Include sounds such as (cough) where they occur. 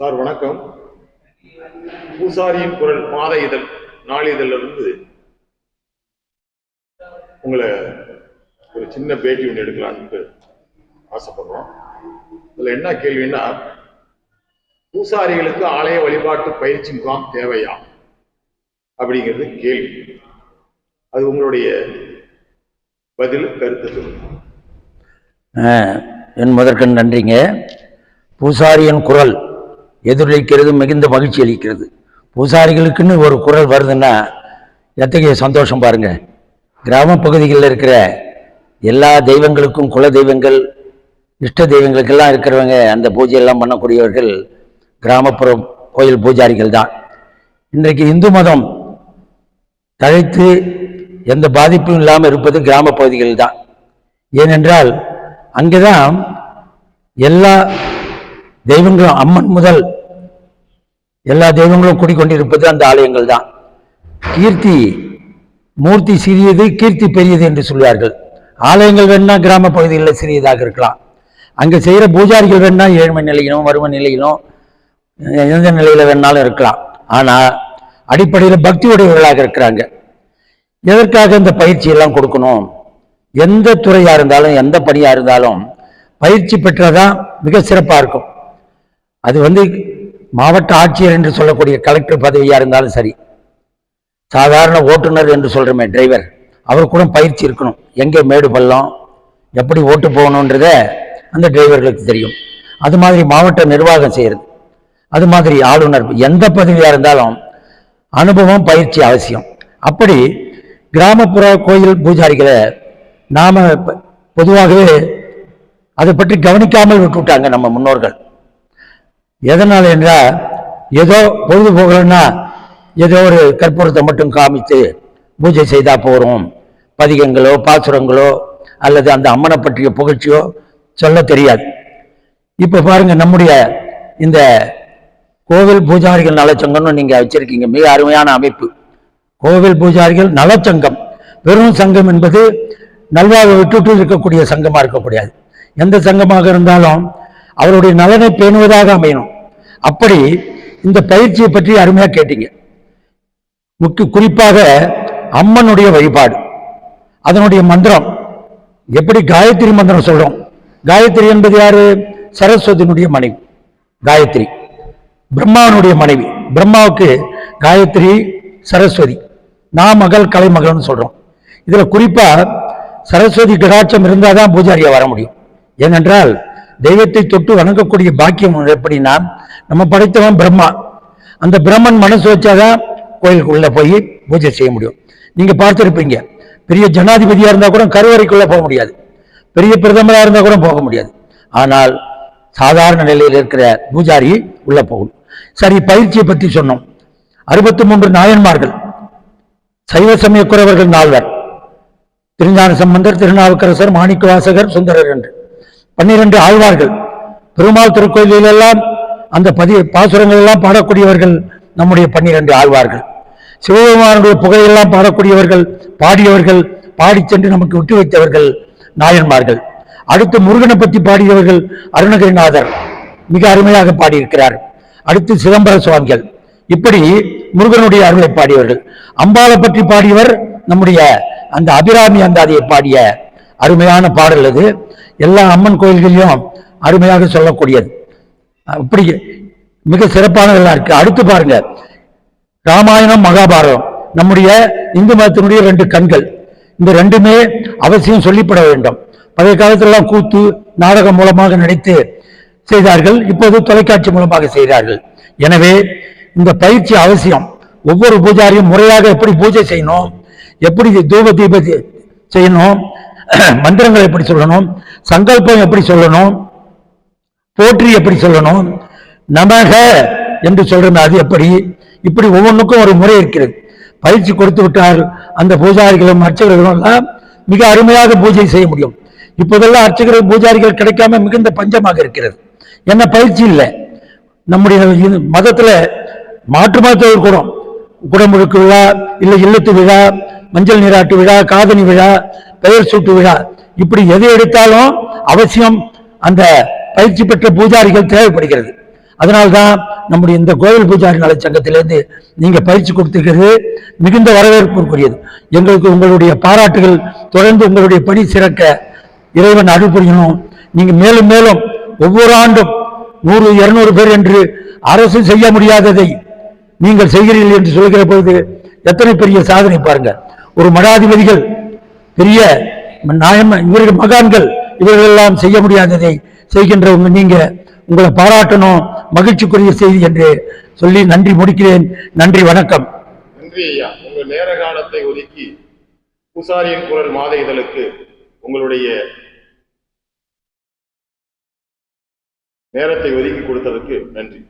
Sir வணக்கம். பூசாரியின் குரல் மாத இதழ் நாளிதழ்ல இருந்து உங்களை ஒரு சின்ன பேட்டி ஒன்று எடுக்கலான்ட்டு ஆசைப்படுறோம். இதுல என்ன கேள்வின்னா பூசாரிகளுக்கு ஆலய வழிபாட்டு பயிற்சி முகாம் தேவையா? அப்படிங்கிறது கேள்வி. அது உங்களுடைய பதில் கருத்து என் முதற்கண் நன்றிங்க. பூசாரியின் குரல் எதிரொலிக்கிறது மிகுந்த மகிழ்ச்சி அளிக்கிறது. பூசாரிகளுக்குன்னு ஒரு குரல் வருதுன்னா எத்தகைய சந்தோஷம் பாருங்க. கிராம பகுதிகளில் இருக்கிற எல்லா தெய்வங்களுக்கும் குல தெய்வங்கள் இஷ்ட தெய்வங்களுக்கெல்லாம் இருக்கிறவங்க அந்த பூஜையெல்லாம் பண்ணக்கூடியவர்கள் கிராமப்புற கோயில் பூஜாரிகள் தான். இன்றைக்கு இந்து மதம் தழைத்து எந்த பாதிப்பும் இல்லாமல் இருப்பது கிராம பகுதிகள் தான். ஏனென்றால் அங்கேதான் எல்லா தெய்வங்களும் அம்மன் முதல் எல்லா தெய்வங்களும் குடிக்கொண்டிருப்பது அந்த ஆலயங்கள் தான். கீர்த்தி மூர்த்தி சிறியது கீர்த்தி பெரியது என்று சொல்வார்கள் ஆலயங்கள் வேணா கிராம பகுதிகளில் சிறியதாக இருக்கலாம். அங்கே செய்கிற பூஜாரிகள் வேணா ஏழ்மை நிலையிலும் வறுமை நிலையிலும் எந்த நிலையில் வேணாலும் இருக்கலாம். ஆனால் அடிப்படையில் பக்தி உடையவர்களாக இருக்கிறாங்க. எதற்காக இந்த பயிற்சி எல்லாம் கொடுக்கணும்? எந்த துறையாக இருந்தாலும் எந்த பணியாக இருந்தாலும் பயிற்சி பெற்றதான் மிக சிறப்பாக இருக்கும். அது வந்து மாவட்ட ஆட்சியர் என்று சொல்லக்கூடிய கலெக்டர் பதவியாக இருந்தாலும் சரி சாதாரண ஓட்டுநர் என்று சொல்கிறோமே டிரைவர் அவர் கூட பயிற்சி இருக்கணும். எங்கே மேடு பள்ளம் எப்படி ஓட்டு போகணுன்றத அந்த டிரைவர்களுக்கு தெரியும். அது மாதிரி மாவட்ட நிர்வாகம் செய்கிறது அது மாதிரி ஆளுநர் எந்த பதவியாக இருந்தாலும் அனுபவம் பயிற்சி அவசியம். அப்படி கிராமப்புற கோயில் பூஜாரிகளை நாம் பொதுவாகவே அதை பற்றி கவனிக்காமல் விட்டுவிட்டாங்க நம்ம முன்னோர்கள். எதனால் என்றால் ஏதோ பொழுதுபோகலன்னா ஏதோ ஒரு கற்பூரத்தை மட்டும் காமித்து பூஜை செய்தா போகிறோம் பதிகங்களோ பாசுரங்களோ அல்லது அந்த அம்மனை பற்றிய புகழ்ச்சியோ சொல்ல தெரியாது. இப்போ பாருங்க நம்முடைய இந்த கோவில் பூஜாரிகள் நலச்சங்கம்னு நீங்கள் வச்சுருக்கீங்க. மிக அருமையான அமைப்பு. கோவில் பூஜாரிகள் நலச்சங்கம். வெறும் சங்கம் என்பது நல்வாழ்வை விட்டுட்டு இருக்கக்கூடிய சங்கமாக இருக்கக்கூடாது. எந்த சங்கமாக இருந்தாலும் அவருடைய நலனை பேணுவதாக அமையணும். அப்படி இந்த பயிற்சியை பற்றி அருமையாக கேட்டீங்க. முக்கிய குறிப்பாக அம்மனுடைய வழிபாடு அதனுடைய மந்திரம் எப்படி காயத்ரி மந்திரம் சொல்றோம்? காயத்ரி என்பது யாரு? சரஸ்வதியினுடைய மனைவி காயத்ரி. பிரம்மாவனுடைய மனைவி. பிரம்மாவுக்கு காயத்ரி சரஸ்வதி. நான் மகள் கலைமகள்னு சொல்றோம். இதுல குறிப்பா சரஸ்வதி கடாட்சம் இருந்தாதான் பூஜாரியா வர முடியும். ஏனென்றால் தெய்வத்தை தொட்டு வணங்கக்கூடிய பாக்கியம் எப்படின்னா நம்ம படைத்தவன் பிரம்மா. அந்த பிரம்மன் மனசு வச்சாதான் கோயிலுக்குள்ள போய் பூஜை செய்ய முடியும். நீங்க பார்த்துருப்பீங்க பெரிய ஜனாதிபதியா இருந்தா கூட கருவறைக்குள்ள போக முடியாது. பெரிய பிரதமரா இருந்தா கூட போக முடியாது. ஆனால் சாதாரண நிலையில் இருக்கிற பூஜாரி உள்ள போகும். சரி பயிற்சியை பற்றி சொன்னோம். அறுபத்தி மூன்று நாயன்மார்கள் சைவ சமய குறவர்கள் நால்வர். திருஞான சம்பந்தர் திருநாவுக்கரசர் மாணிக்கவாசகர் சுந்தரர் என்று. பன்னிரண்டு ஆழ்வார்கள். பெருமாள் திருக்கோயிலெல்லாம் அந்த பதி பாசுரங்கள் எல்லாம் பாடக்கூடியவர்கள் நம்முடைய பன்னிரண்டு ஆழ்வார்கள். சிவபெருமானுடைய புகழையெல்லாம் பாடக்கூடியவர்கள் பாடியவர்கள் பாடிச் சென்று நமக்கு விட்டு வைத்தவர்கள் நாயன்மார்கள். அடுத்து முருகனை பற்றி பாடியவர்கள் அருணகிரிநாதர். மிக அருமையாக பாடியிருக்கிறார். அடுத்து சிதம்பர சுவாமிகள். இப்படி முருகனுடைய அருளை பாடியவர்கள். அம்பாளை பற்றி பாடியவர் நம்முடைய அந்த அபிராமி அந்தாதியை பாடிய அருமையான பாடல் அது. எல்லா அம்மன் கோயில்களையும் அருமையாக சொல்லக்கூடியது. அப்படி மிக சிறப்பானதெல்லாம் இருக்கு. அடுத்து பாருங்க. ராமாயணம் மகாபாரதம். நம்முடைய இந்து மதத்தினுடைய ரெண்டு கண்கள். இந்த ரெண்டுமே அவசியம் சொல்லிப்பட வேண்டும். பழைய காலத்திலெல்லாம் கூத்து நாடகம் மூலமாக நடித்து செய்தார்கள். இப்போது தொலைக்காட்சி மூலமாக செய்கிறார்கள் எனவே இந்த பயிற்சி அவசியம். ஒவ்வொரு பூஜாரியும் முறையாக எப்படி பூஜை செய்யணும்? எப்படி தூப தீப செய்யணும்? (clears throat) மந்திரங்கள் எப்படி சொல்லணும்? சங்கல்பம் எப்படி சொல்லணும்? போற்றி எப்படி சொல்லணும்? நமக என்று சொல்றது அது எப்படி? இப்படி ஒவ்வொன்றுக்கும் ஒரு முறை இருக்கிறது. பயிற்சி கொடுத்து விட்டால் அந்த பூஜாரிகளும் அர்ச்சகர்களும் எல்லாம் மிக அருமையாக பூஜை செய்ய முடியும். இப்போதெல்லாம் அர்ச்சகர்கள் பூஜாரிகள் கிடைக்காம மிகுந்த பஞ்சமாக இருக்கிறது. என்ன பயிற்சி இல்லை. நம்முடைய மதத்துல மாற்று மதத்தை கூட குடமுழுக்கு விழா இல்லை இல்லத்து விழா மஞ்சள் நீராட்டு விழா காதணி விழா பெயர் சூட்டு விழா. இப்படி எதை எடுத்தாலும் அவசியம் அந்த பயிற்சி பெற்ற பூஜாரிகள் தேவைப்படுகிறது. அதனால்தான் நம்முடைய இந்த கோவில் பூஜாரி நல சங்கத்திலிருந்து பயிற்சி கொடுத்துக்கிறது மிகுந்த வரவேற்புக்குரியது. எங்களுக்கு உங்களுடைய பாராட்டுகள் தொடர்ந்து உங்களுடைய பணி சிறக்க இறைவன் அருள் புரியணும் மேலும் மேலும் ஒவ்வொரு ஆண்டும் நூறு இருநூறு பேர் என்று அரசு செய்ய முடியாததை நீங்கள் செய்கிறீர்கள் என்று சொல்கிற பொழுது எத்தனை பெரிய சாதனை பாருங்க. ஒரு மடாதிபதிகள் பெரிய நாயம் இவர்கள் மகான்கள் இவர்கள் எல்லாம் செய்ய முடியாததை செய்கின்ற உங்க நீங்க. உங்களை பாராட்டணும் மகிழ்ச்சிக்குரிய செய்தி என்று சொல்லி நன்றி முடிக்கிறேன். நன்றி வணக்கம். நன்றி ஐயா. உங்கள் நேர காலத்தை ஒதுக்கி பூசாரியின் குரல் மாத இதழுக்கு உங்களுடைய நேரத்தை ஒதுக்கி கொடுத்ததற்கு நன்றி.